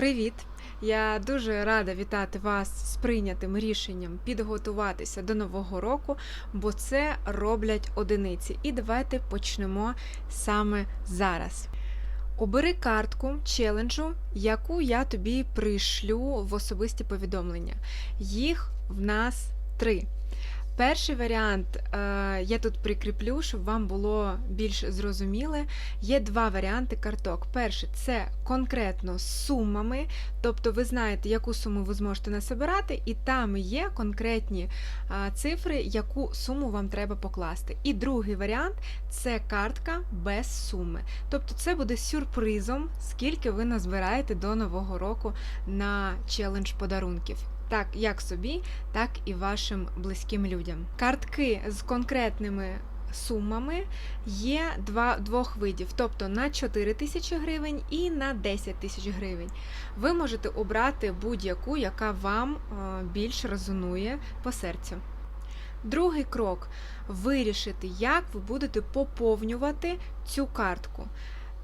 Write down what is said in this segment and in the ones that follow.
Привіт! Я дуже рада вітати вас з прийнятим рішенням підготуватися до нового року, бо це роблять одиниці. І давайте почнемо саме зараз. Обери картку челенджу, яку я тобі пришлю в особисті повідомлення. Їх в нас три. Перший варіант е, я тут прикріплю, щоб вам було більш зрозуміле. Є два варіанти карток. Перший це конкретно з сумами, тобто ви знаєте, яку суму ви зможете насобирати, і там є конкретні е, цифри, яку суму вам треба покласти. І другий варіант це картка без суми. Тобто це буде сюрпризом, скільки ви назбираєте до нового року на челендж подарунків. Так, як собі, так і вашим близьким людям. Картки з конкретними сумами є два, двох видів, тобто на 4 тисячі гривень і на 10 тисяч гривень. Ви можете обрати будь-яку, яка вам е, більш резонує по серцю. Другий крок вирішити, як ви будете поповнювати цю картку.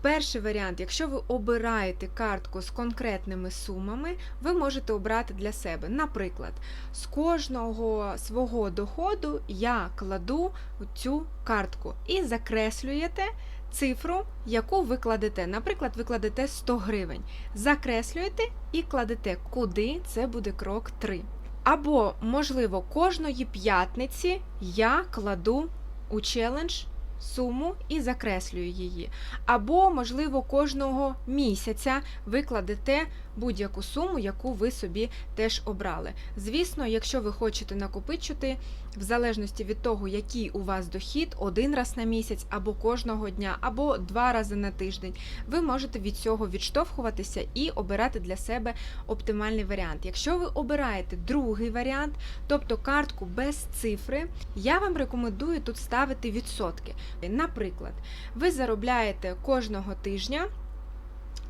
Перший варіант, якщо ви обираєте картку з конкретними сумами, ви можете обрати для себе. Наприклад, з кожного свого доходу я кладу цю картку і закреслюєте цифру, яку ви кладете. Наприклад, ви кладете 100 гривень. Закреслюєте і кладете, куди це буде крок 3. Або, можливо, кожної п'ятниці я кладу у челендж суму і закреслюю її. Або, можливо, кожного місяця ви кладете будь-яку суму, яку ви собі теж обрали. Звісно, якщо ви хочете накопичити, в залежності від того, який у вас дохід, один раз на місяць, або кожного дня, або два рази на тиждень, ви можете від цього відштовхуватися і обирати для себе оптимальний варіант. Якщо ви обираєте другий варіант, тобто картку без цифри, я вам рекомендую тут ставити відсотки. Наприклад, ви заробляєте кожного тижня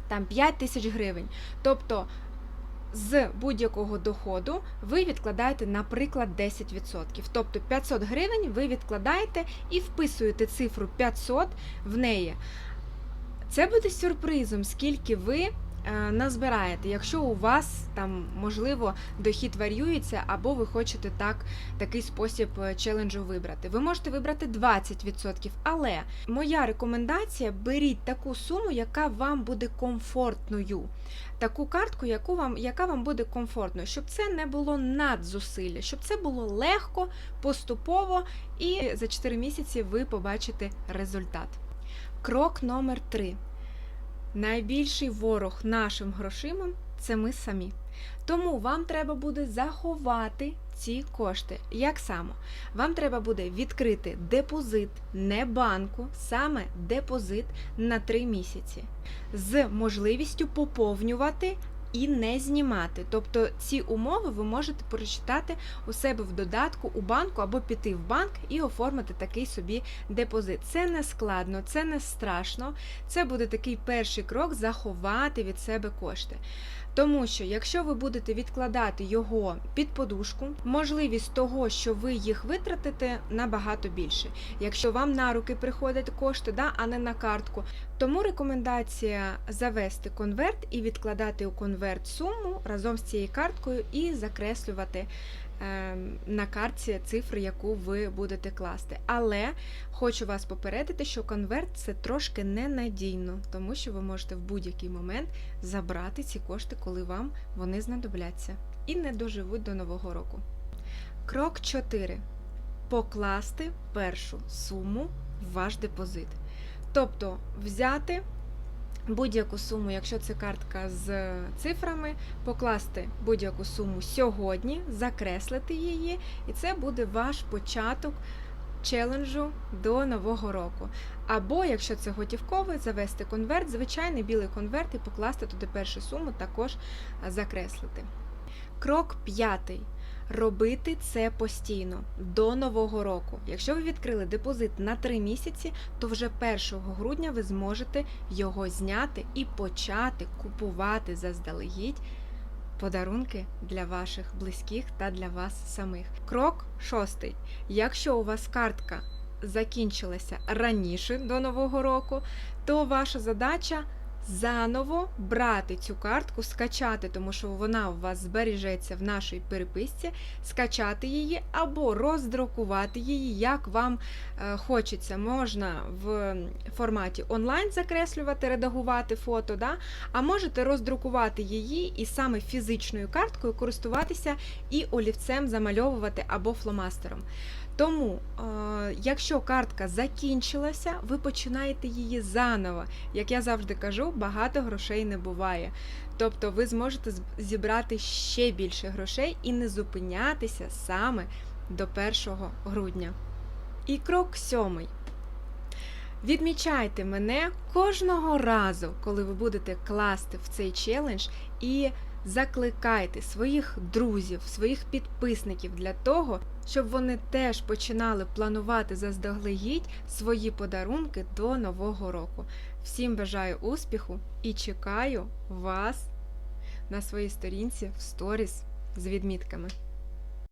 там 5 тисяч гривень. Тобто з будь-якого доходу ви відкладаєте, наприклад, 10%. Тобто 500 гривень ви відкладаєте і вписуєте цифру 500 в неї. Це буде сюрпризом, скільки ви назбираєте, якщо у вас там можливо дохід варіюється, або ви хочете так такий спосіб е, челенджу вибрати. Ви можете вибрати 20%, але моя рекомендація беріть таку суму, яка вам буде комфортною. Таку картку, яку вам, яка вам буде комфортною, щоб це не було надзусилля, щоб це було легко, поступово, і за 4 місяці ви побачите результат. Крок номер 3. Найбільший ворог нашим грошимам це ми самі. Тому вам треба буде заховати ці кошти. Як само? Вам треба буде відкрити депозит, не банку, саме депозит на 3 місяці, з можливістю поповнювати і не знімати. Тобто ці умови ви можете прочитати у себе в додатку у банку або піти в банк і оформити такий собі депозит. Це не складно, це не страшно. Це буде такий перший крок заховати від себе кошти. Тому що, якщо ви будете відкладати його під подушку, можливість того, що ви їх витратите, набагато більше. Якщо вам на руки приходять кошти, да, а не на картку. Тому рекомендація завести конверт і відкладати у конверт суму разом з цією карткою і закреслювати на картці цифру, яку ви будете класти. Але хочу вас попередити, що конверт це трошки ненадійно, тому що ви можете в будь-який момент забрати ці кошти, коли вам вони знадобляться, і не доживуть до нового року. Крок 4. Покласти першу суму в ваш депозит. Тобто взяти будь-яку суму, якщо це картка з цифрами, покласти будь-яку суму сьогодні, закреслити її, і це буде ваш початок челенджу до нового року. Або, якщо це готівковий, завести конверт, звичайний білий конверт і покласти туди першу суму, також закреслити. Крок п'ятий. Робити це постійно до нового року. Якщо ви відкрили депозит на 3 місяці, то вже 1 грудня ви зможете його зняти і почати купувати заздалегідь подарунки для ваших близьких та для вас самих. Крок шостий. Якщо у вас картка закінчилася раніше до нового року, то ваша задача заново брати цю картку, скачати, тому що вона у вас збережеться в нашій переписці, скачати її або роздрукувати її, як вам е, хочеться. Можна в форматі онлайн закреслювати, редагувати фото, да? а можете роздрукувати її і саме фізичною карткою користуватися і олівцем замальовувати або фломастером. Тому, е, якщо картка закінчилася, ви починаєте її заново. Як я завжди кажу, багато грошей не буває. Тобто ви зможете зібрати ще більше грошей і не зупинятися саме до 1 грудня. І крок сьомий. Відмічайте мене кожного разу, коли ви будете класти в цей челендж, і закликайте своїх друзів, своїх підписників для того, щоб вони теж починали планувати заздалегідь свої подарунки до Нового року. Всім бажаю успіху і чекаю вас на своїй сторінці в сторіс з відмітками.